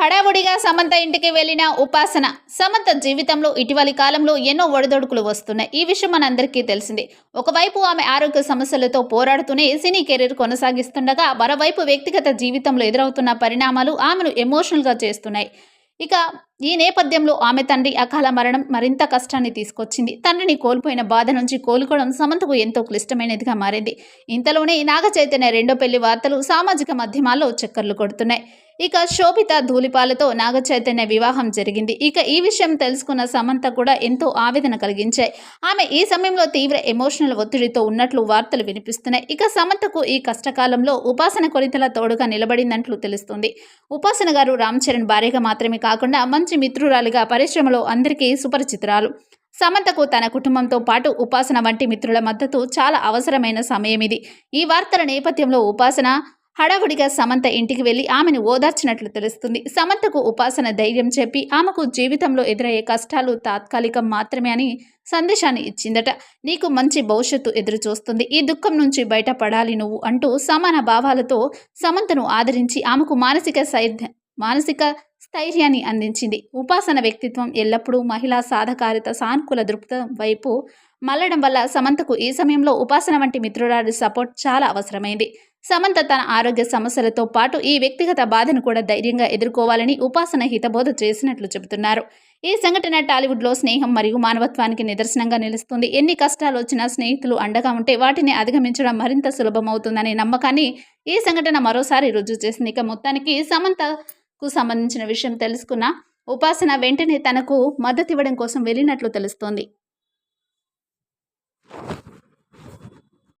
హడావుడిగా సమంత ఇంటికి వెళ్ళిన ఉపాసన. సమంత జీవితంలో ఇటీవలి కాలంలో ఎన్నో ఒడిదొడుకులు వస్తున్నాయి. ఈ విషయం మనందరికీ తెలిసిందే. ఒకవైపు ఆమె ఆరోగ్య సమస్యలతో పోరాడుతూనే సినీ కెరీర్ కొనసాగిస్తుండగా మరోవైపు వ్యక్తిగత జీవితంలో ఎదురవుతున్న పరిణామాలు ఆమెను ఎమోషనల్గా చేస్తున్నాయి. ఇక ఈ నేపథ్యంలో ఆమె తండ్రి అకాల మరణం మరింత కష్టాన్ని తీసుకొచ్చింది. తండ్రిని కోల్పోయిన బాధ నుంచి కోలుకోవడం సమంతకు ఎంతో క్లిష్టమైనదిగా మారింది. ఇంతలోనే నాగ చైతన్య రెండో పెళ్ళి వార్తలు సామాజిక మాధ్యమాల్లో చక్కర్లు కొడుతున్నాయి. ఇక శోభిత ధూళిపాలతో నాగ చైతన్య వివాహం జరిగింది. ఇక ఈ విషయం తెలుసుకున్న సమంత కూడా ఎంతో ఆవేదన కలిగించాయి. ఆమె ఈ సమయంలో తీవ్ర ఎమోషనల్ ఒత్తిడితో ఉన్నట్లు వార్తలు వినిపిస్తున్నాయి. ఇక సమంతకు ఈ కష్టకాలంలో ఉపాసన కొరితల తోడుగా నిలబడిందంట్లు తెలుస్తుంది. ఉపాసన గారు రామ్ చరణ్ భార్యగా మాత్రమే కాకుండా మంచి మంచి మిత్రురాలిగా పరిశ్రమలో అందరికీ సుపరిచితురాలు. సమంతకు తన కుటుంబంతో పాటు ఉపాసన వంటి మిత్రుల మద్దతు చాలా అవసరమైన సమయం ఇది. ఈ వార్తల నేపథ్యంలో ఉపాసన హడావుడిగా సమంత ఇంటికి వెళ్ళి ఆమెను ఓదార్చినట్లు తెలుస్తుంది. సమంతకు ఉపాసన ధైర్యం చెప్పి ఆమెకు జీవితంలో ఎదురయ్యే కష్టాలు తాత్కాలికం మాత్రమే అని సందేశాన్ని ఇచ్చిందట. నీకు మంచి భవిష్యత్తు ఎదురు చూస్తుంది ఈ దుఃఖం నుంచి బయటపడాలి నువ్వు అంటూ సమాన భావాలతో సమంతను ఆదరించి ఆమెకు మానసిక సైర్ధ మానసిక స్థైర్యాన్ని అందించింది. ఉపాసన వ్యక్తిత్వం ఎల్లప్పుడూ మహిళా సాధకారిత సానుకూల దృక్పథం వైపు మల్లడం వల్ల సమంతకు ఈ సమయంలో ఉపాసన వంటి మిత్రురాలి సపోర్ట్ చాలా అవసరమైంది. సమంత తన ఆరోగ్య సమస్యలతో పాటు ఈ వ్యక్తిగత బాధను కూడా ధైర్యంగా ఎదుర్కోవాలని ఉపాసన హితబోధ చేసినట్లు చెబుతున్నారు. ఈ సంఘటన టాలీవుడ్లో స్నేహం మరియు మానవత్వానికి నిదర్శనంగా నిలుస్తుంది. ఎన్ని కష్టాలు వచ్చినా స్నేహితులు అండగా ఉంటే వాటిని అధిగమించడం మరింత సులభమవుతుందనే నమ్మకాన్ని ఈ సంఘటన మరోసారి రుజువు చేసింది. ఇక మొత్తానికి సమంత కు సంబంధించిన విషయం తెలుసుకున్న ఉపాసన వెంటనే తనకు మద్దతు ఇవ్వడం కోసం వెళ్ళినట్లు తెలుస్తోంది.